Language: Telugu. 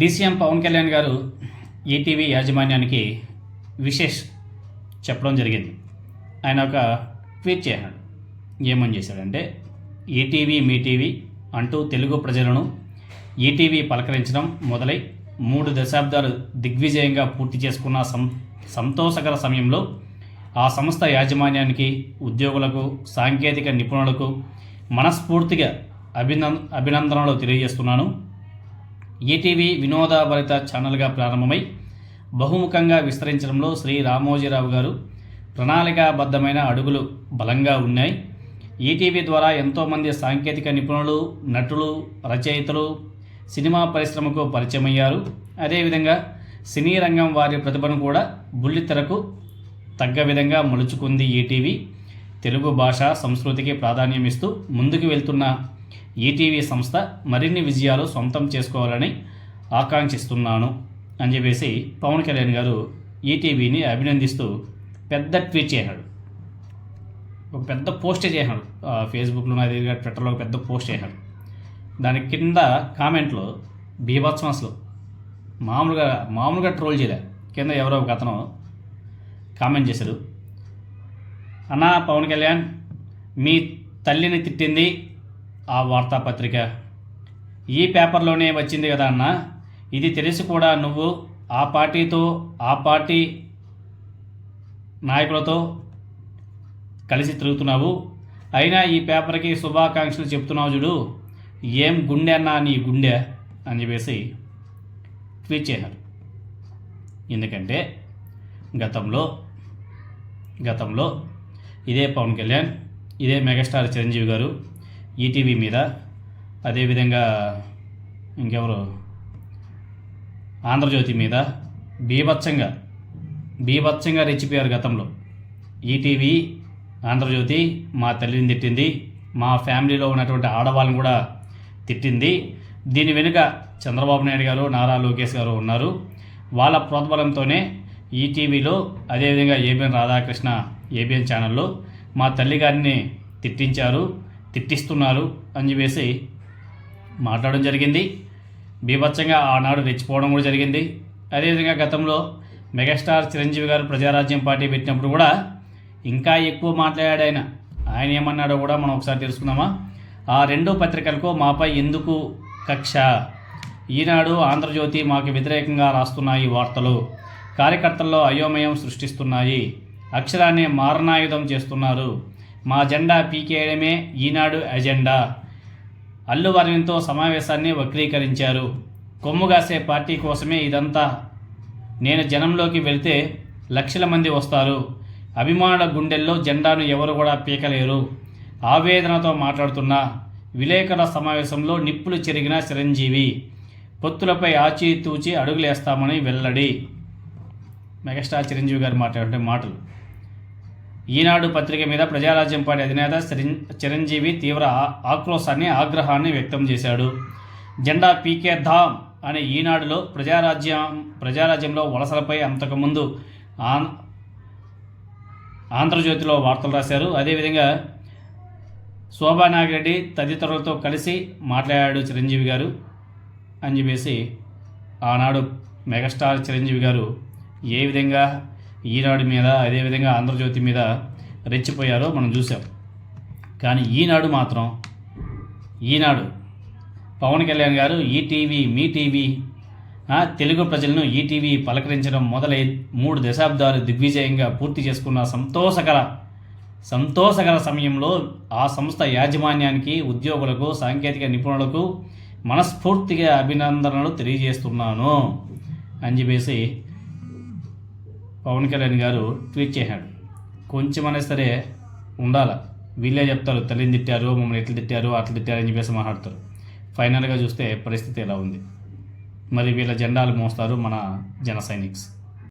డీసీఎం పవన్ కళ్యాణ్ గారు ఈటీవీ యాజమాన్యానికి విశేష్ చెప్పడం జరిగింది. ఆయన ఒక ట్వీట్ చేశాడు. ఏమని చేశాడంటే ఈటీవీ మీ టీవీ అంటూ తెలుగు ప్రజలను ఈటీవీ పలకరించడం మొదలై మూడు దశాబ్దాలు దిగ్విజయంగా పూర్తి చేసుకున్న సం సంతోషకర సమయంలో ఆ సంస్థ యాజమాన్యానికి ఉద్యోగులకు సాంకేతిక నిపుణులకు మనస్ఫూర్తిగా అభినంద అభినందనలు తెలియజేస్తున్నాను. ఈటీవీ వినోదభరిత ఛానల్గా ప్రారంభమై బహుముఖంగా విస్తరించడంలో శ్రీ రామోజీరావు గారు ప్రణాళికాబద్ధమైన అడుగులు బలంగా ఉన్నాయి. ఈటీవీ ద్వారా ఎంతోమంది సాంకేతిక నిపుణులు నటులు రచయితలు సినిమా పరిశ్రమకు పరిచయమయ్యారు. అదేవిధంగా సినీ రంగం వారి ప్రతిభను కూడా బుల్లితెరకు తగ్గ విధంగా మలుచుకుంది ఈటీవీ తెలుగు భాష సంస్కృతికి ప్రాధాన్యం ఇస్తూ ముందుకు వెళ్తున్న ఈటీవీ సంస్థ మరిన్ని విజయాలు సొంతం చేసుకోవాలని ఆకాంక్షిస్తున్నాను అని చెప్పేసి పవన్ కళ్యాణ్ గారు ఈటీవీని అభినందిస్తూ పెద్ద ట్వీట్ చేశాడు. ఒక పెద్ద పోస్ట్ చేశాడు. ఫేస్బుక్లో అది ట్విట్టర్లో ఒక పెద్ద పోస్ట్ చేశాడు. దాని కింద కామెంట్లో బీభత్సం అసలు. మామూలుగా మామూలుగా ట్రోల్ చేయలే. కింద ఎవరో ఒక అతను కామెంట్ చేశాడు. అన్నా పవన్ కళ్యాణ్ మీ తల్లిని తిట్టింది ఆ వార్తాపత్రిక. ఈ పేపర్లోనే వచ్చింది కదా అన్న? ఇది తెలిసి కూడా నువ్వు ఆ పార్టీతో ఆ పార్టీ నాయకులతో కలిసి తిరుగుతున్నావు. అయినా ఈ పేపర్కి శుభాకాంక్షలు చెప్తున్నావు చూడు. ఏం గుండె అన్నా నీ గుండె అని చెప్పేసి ట్వీట్ చేశారు. ఎందుకంటే గతంలో గతంలో ఇదే పవన్ కళ్యాణ్ ఇదే మెగాస్టార్ చిరంజీవి గారు ఈటీవీ మీద. అదేవిధంగా ఇంకెవరు? ఆంధ్రజ్యోతి మీద. బీభత్సంగా బీభత్సంగా రెచ్చిపోయారు గతంలో. ఈటీవీ ఆంధ్రజ్యోతి మా తల్లిని తిట్టింది. మా ఫ్యామిలీలో ఉన్నటువంటి ఆడవాళ్ళని కూడా తిట్టింది. దీని వెనుక చంద్రబాబు నాయుడు గారు నారా లోకేష్ గారు ఉన్నారు. వాళ్ళ ప్రోద్బలంతోనే ఈటీవీలో అదేవిధంగా ఏబిఎన్ రాధాకృష్ణ ఏబిఎన్ ఛానల్లో మా తల్లి గారిని తిట్టించారు. తిట్టిస్తున్నారు అని చెప్పేసి మాట్లాడడం జరిగింది. బీభత్సంగా ఆనాడు రెచ్చిపోవడం కూడా జరిగింది. అదేవిధంగా గతంలో మెగాస్టార్ చిరంజీవి గారు ప్రజారాజ్యం పార్టీ పెట్టినప్పుడు కూడా ఇంకా ఎక్కువ మాట్లాడాడు ఆయన. ఆయన ఏమన్నాడో కూడా మనం ఒకసారి తెలుసుకుందామా? ఆ రెండు పత్రికలకు మాపై ఎందుకు కక్ష? ఈనాడు ఆంధ్రజ్యోతి మాకు వ్యతిరేకంగా రాస్తున్నాయి వార్తలు. కార్యకర్తల్లో అయోమయం సృష్టిస్తున్నాయి. అక్షరాన్ని మారణాయుధం చేస్తున్నారు. మా జెండా పీకేయడమే ఈనాడు ఎజెండా. అల్లు అరవింద్తో సమావేశాన్ని వక్రీకరించారు. కొమ్ముగాసే పార్టీ కోసమే ఇదంతా. నేను జనంలోకి వెళ్తే లక్షల మంది వస్తారు. అభిమానుల గుండెల్లో జెండాను ఎవరు కూడా పీకలేరు. ఆవేదనతో మాట్లాడుతున్న విలేకరుల సమావేశంలో నిప్పులు చెరిగిన చిరంజీవి పొత్తులపై ఆచితూచి అడుగులేస్తామని వెల్లడి. మెగాస్టార్ చిరంజీవి గారు మాట్లాడే మాటలు. ఈనాడు పత్రిక మీద ప్రజారాజ్యం పార్టీ అధినేత చిరం- చిరంజీవి తీవ్ర ఆ- ఆక్రోశాన్ని ఆగ్రహాన్ని వ్యక్తం చేశాడు. జెండా పీకే ధామ్ అనే ఈనాడులో ప్రజారాజ్యం ప్రజారాజ్యంలో వలసలపై అంతకుముందు ఆన్ ఆంధ్రజ్యోతిలో వార్తలు రాశారు. అదేవిధంగా శోభా నాగిరెడ్డి తదితరులతో కలిసి మాట్లాడాడు చిరంజీవి గారు అని చెప్పేసి ఆనాడు మెగాస్టార్ చిరంజీవి గారు ఏ విధంగా ఈనాడు మీద అదేవిధంగా ఆంధ్రజ్యోతి మీద రెచ్చిపోయారో మనం చూసాం కానీ ఈనాడు మాత్రం ఈనాడు పవన్ కళ్యాణ్ గారు ఈటీవీ మీ టీవీ తెలుగు ప్రజలను ఈటీవీ పలకరించడం మొదలై మూడు దశాబ్దాలు దిగ్విజయంగా పూర్తి చేసుకున్న సంతోషకర సంతోషకర సమయంలో ఆ సంస్థ యాజమాన్యానికి ఉద్యోగులకు సాంకేతిక నిపుణులకు మనస్ఫూర్తిగా అభినందనలు తెలియజేస్తున్నాను అని చెప్పేసి పవన్ కళ్యాణ్ గారు ట్వీట్ చేశాడు. కొంచెమైనా సరే ఉండాల? వీళ్ళే చెప్తారు తల్లిని తిట్టారు మమ్మల్ని ఎట్లా తిట్టారు అట్లా తిట్టారు అని చెప్పేసి మాట్లాడతారు. ఫైనల్గా చూస్తే పరిస్థితి ఎలా ఉంది? మరి వీళ్ళ జెండాలు మోస్తారు మన జన సైనిక్స్.